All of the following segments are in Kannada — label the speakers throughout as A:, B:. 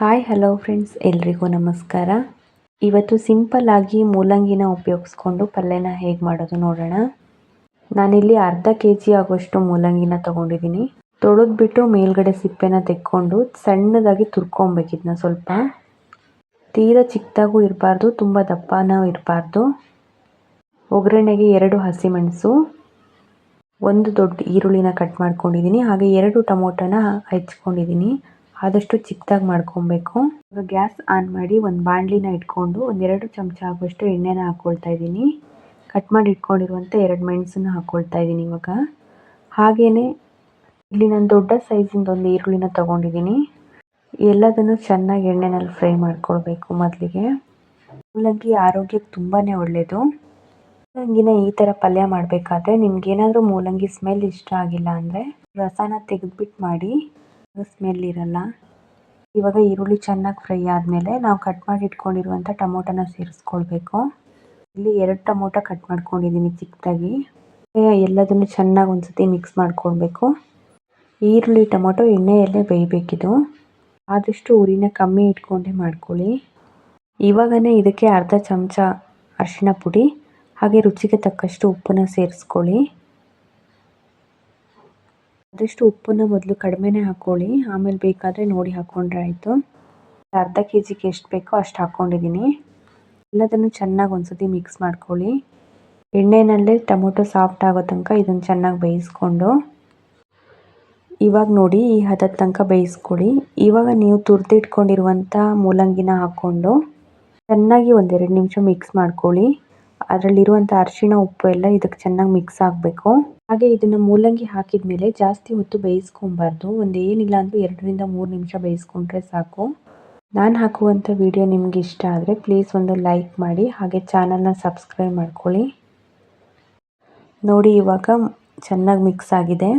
A: ಹಾಯ್ ಹಲೋ ಫ್ರೆಂಡ್ಸ್ ಎಲ್ರಿಗೂ ನಮಸ್ಕಾರ. ಇವತ್ತು ಸಿಂಪಲ್ ಆಗಿ ಮೂಲಂಗಿನ ಉಪಯೋಗಿಸ್ಕೊಂಡು ಪಲ್ಯನ ಹೇಗೆ ಮಾಡೋದು ನೋಡೋಣ. ನಾನಿಲ್ಲಿ ಅರ್ಧ ಕೆ ಜಿ ಆಗುವಷ್ಟು ಮೂಲಂಗಿನ ತೊಗೊಂಡಿದ್ದೀನಿ. ತೊಳೆದ್ಬಿಟ್ಟು ಮೇಲ್ಗಡೆ ಸಿಪ್ಪೆನ ತೆಕ್ಕೊಂಡು ಸಣ್ಣದಾಗಿ ತುರ್ಕೊಬೇಕಿದ್ನ ಸ್ವಲ್ಪ. ತೀರಾ ಚಿಕ್ಕದಾಗೂ ಇರಬಾರ್ದು, ತುಂಬ ದಪ್ಪನೂ ಇರಬಾರ್ದು. ಒಗ್ಗರಣೆಗೆ ಎರಡು ಹಸಿಮೆಣಸು, ಒಂದು ದೊಡ್ಡ ಈರುಳ್ಳಿನ ಕಟ್ ಮಾಡ್ಕೊಂಡಿದ್ದೀನಿ. ಹಾಗೆ ಎರಡು ಟೊಮೊಟೊನ ಹೆಚ್ಕೊಂಡಿದ್ದೀನಿ. ಆದಷ್ಟು ಚಿಕ್ಕದಾಗಿ ಮಾಡ್ಕೊಬೇಕು. ಇವಾಗ ಗ್ಯಾಸ್ ಆನ್ ಮಾಡಿ ಒಂದು ಬಾಣಲಿನ ಇಟ್ಕೊಂಡು ಒಂದೆರಡು ಚಮಚ ಆಗುವಷ್ಟು ಎಣ್ಣೆನ ಹಾಕ್ಕೊಳ್ತಾ ಇದ್ದೀನಿ. ಕಟ್ ಮಾಡಿ ಇಟ್ಕೊಂಡಿರುವಂಥ ಎರಡು ಮೆಣಸನ್ನ ಹಾಕ್ಕೊಳ್ತಾ ಇದ್ದೀನಿ ಇವಾಗ. ಹಾಗೆಯೇ ಇಲ್ಲಿ ನಾನು ದೊಡ್ಡ ಸೈಜಿಂದ ಒಂದು ಈರುಳ್ಳಿನ ತೊಗೊಂಡಿದ್ದೀನಿ. ಎಲ್ಲದನ್ನು ಚೆನ್ನಾಗಿ ಎಣ್ಣೆನಲ್ಲಿ ಫ್ರೈ ಮಾಡ್ಕೊಳ್ಬೇಕು ಮೊದಲಿಗೆ. ಮೂಲಂಗಿ ಆರೋಗ್ಯಕ್ಕೆ ತುಂಬಾ ಒಳ್ಳೆಯದು ಮೂಲಂಗಿನ ಈ ಥರ ಪಲ್ಯ ಮಾಡಬೇಕಾದ್ರೆ ನಿಮ್ಗೇನಾದರೂ ಮೂಲಂಗಿ ಸ್ಮೆಲ್ ಇಷ್ಟ ಆಗಿಲ್ಲ ಅಂದರೆ ರಸನ ತೆಗೆದ್ಬಿಟ್ಟು ಮಾಡಿ. ಸ್ಮೆಲ್ ಇರಲ್ಲ. ಇವಾಗ ಈರುಳ್ಳಿ ಚೆನ್ನಾಗಿ ಫ್ರೈ ಆದಮೇಲೆ ನಾವು ಕಟ್ ಮಾಡಿ ಇಟ್ಕೊಂಡಿರುವಂಥ ಟೊಮೊಟೊನ ಸೇರಿಸ್ಕೊಳ್ಬೇಕು. ಇಲ್ಲಿ ಎರಡು ಟೊಮೊಟೊ ಕಟ್ ಮಾಡ್ಕೊಂಡಿದ್ದೀನಿ ಚಿಕ್ಕದಾಗಿ ಎಲ್ಲದನ್ನು ಚೆನ್ನಾಗಿ ಒಂದ್ಸತಿ ಮಿಕ್ಸ್ ಮಾಡ್ಕೊಳ್ಬೇಕು. ಈರುಳ್ಳಿ, ಟೊಮೊಟೊ ಎಣ್ಣೆಯಲ್ಲೇ ಬೇಯಬೇಕಿದು. ಆದಷ್ಟು ಉರಿನ ಕಮ್ಮಿ ಇಟ್ಕೊಂಡೇ ಮಾಡ್ಕೊಳ್ಳಿ. ಇವಾಗನೇ ಇದಕ್ಕೆ ಅರ್ಧ ಚಮಚ ಅರಿಶಿಣ ಪುಡಿ, ಹಾಗೆ ರುಚಿಗೆ ತಕ್ಕಷ್ಟು ಉಪ್ಪನ್ನು ಸೇರಿಸ್ಕೊಳ್ಳಿ. ಆದಷ್ಟು ಉಪ್ಪನ್ನು ಮೊದಲು ಕಡಿಮೆನೇ ಹಾಕ್ಕೊಳ್ಳಿ ಆಮೇಲೆ ಬೇಕಾದರೆ ನೋಡಿ ಹಾಕ್ಕೊಂಡ್ರೆ ಆಯಿತು. ಅರ್ಧ ಕೆ ಜಿಗೆ ಎಷ್ಟು ಬೇಕೋ ಅಷ್ಟು ಹಾಕ್ಕೊಂಡಿದ್ದೀನಿ ಎಲ್ಲದನ್ನು ಚೆನ್ನಾಗಿ ಒಂದ್ಸತಿ ಮಿಕ್ಸ್ ಮಾಡ್ಕೊಳ್ಳಿ. ಎಣ್ಣೆನಲ್ಲೇ ಟೊಮೊಟೊ ಸಾಫ್ಟ್ ಆಗೋ ತನಕ ಇದನ್ನು ಚೆನ್ನಾಗಿ ಬೇಯಿಸ್ಕೊಂಡು. ಇವಾಗ ನೋಡಿ ಈ ಹದದ ತನಕ ಬೇಯಿಸ್ಕೊಳ್ಳಿ. ಇವಾಗ ನೀವು ತುರಿದಿಟ್ಕೊಂಡಿರುವಂಥ ಮೂಲಂಗಿನ ಹಾಕ್ಕೊಂಡು ಚೆನ್ನಾಗಿ ಒಂದೆರಡು ನಿಮಿಷ ಮಿಕ್ಸ್ ಮಾಡ್ಕೊಳ್ಳಿ. ಅದರಲ್ಲಿರುವಂಥ ಅರಿಶಿಣ, ಉಪ್ಪು ಎಲ್ಲ ಇದಕ್ಕೆ ಚೆನ್ನಾಗಿ ಮಿಕ್ಸ್ ಆಗಬೇಕು. ಹಾಗೆ ಇದನ್ನ ಮೂಲಂಗಿ ಹಾಕಿದ ಮೇಲೆ ಜಾಸ್ತಿ ಹೊತ್ತು ಬೇಯಿಸ್ಕೊಬಾರ್ದು. ಒಂದು ಏನಿಲ್ಲ ಅಂದರೂ ಎರಡರಿಂದ ಮೂರು ನಿಮಿಷ ಬೇಯಿಸ್ಕೊಂಡ್ರೆ ಸಾಕು. ನಾನು ಹಾಕುವಂಥ ವಿಡಿಯೋ ನಿಮ್ಗೆ ಇಷ್ಟ ಆದರೆ ಪ್ಲೀಸ್ ಒಂದು ಲೈಕ್ ಮಾಡಿ, ಹಾಗೆ ಚಾನಲ್ನ ಸಬ್ಸ್ಕ್ರೈಬ್ ಮಾಡ್ಕೊಳ್ಳಿ. ನೋಡಿ ಇವಾಗ ಚೆನ್ನಾಗಿ ಮಿಕ್ಸ್ ಆಗಿದೆ.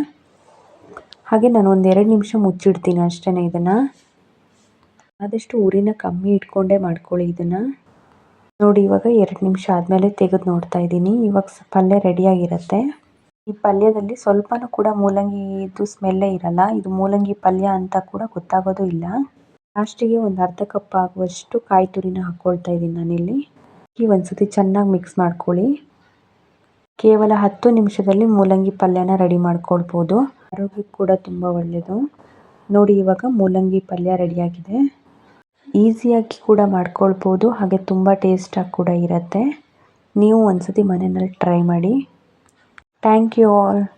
A: ಹಾಗೆ ನಾನು ಒಂದು ಎರಡು ನಿಮಿಷ ಮುಚ್ಚಿಡ್ತೀನಿ ಅಷ್ಟೇ ಇದನ್ನು. ಆದಷ್ಟು ಊರಿನ ಕಮ್ಮಿ ಇಟ್ಕೊಂಡೇ ಮಾಡ್ಕೊಳ್ಳಿ ಇದನ್ನು. ನೋಡಿ ಇವಾಗ ಎರಡು ನಿಮಿಷ ಆದಮೇಲೆ ತೆಗೆದು ನೋಡ್ತಾ ಇದ್ದೀನಿ. ಇವಾಗ ಪಲ್ಯ ರೆಡಿಯಾಗಿರುತ್ತೆ ಈ ಪಲ್ಯದಲ್ಲಿ ಸ್ವಲ್ಪನೂ ಕೂಡ ಮೂಲಂಗಿದು ಸ್ಮೆಲ್ಲೇ ಇರಲ್ಲ. ಇದು ಮೂಲಂಗಿ ಪಲ್ಯ ಅಂತ ಕೂಡ ಗೊತ್ತಾಗೋದು ಇಲ್ಲ. ಲಾಸ್ಟಿಗೆ ಒಂದು ಅರ್ಧ ಕಪ್ ಆಗುವಷ್ಟು ಕಾಯಿ ತುರಿನ ಹಾಕ್ಕೊಳ್ತಾ ಇದ್ದೀನಿ ನಾನಿಲ್ಲಿ. ಈ ಒಂದ್ಸತಿ ಚೆನ್ನಾಗಿ ಮಿಕ್ಸ್ ಮಾಡ್ಕೊಳ್ಳಿ. ಕೇವಲ ಹತ್ತು ನಿಮಿಷದಲ್ಲಿ ಮೂಲಂಗಿ ಪಲ್ಯನ ರೆಡಿ ಮಾಡ್ಕೊಳ್ಬೋದು. ಆರೋಗ್ಯಕ್ಕೆ ಕೂಡ ತುಂಬ ಒಳ್ಳೆಯದು ನೋಡಿ ಇವಾಗ ಮೂಲಂಗಿ ಪಲ್ಯ ರೆಡಿಯಾಗಿದೆ ಈಸಿಯಾಗಿ ಕೂಡ ಮಾಡ್ಕೊಳ್ಬೋದು. ಹಾಗೆ ತುಂಬ ಟೇಸ್ಟಾಗಿ ಕೂಡ ಇರುತ್ತೆ. ನೀವು ಒಂದ್ಸತಿ ಮನೆಯಲ್ಲಿ ಟ್ರೈ ಮಾಡಿ. Thank you all.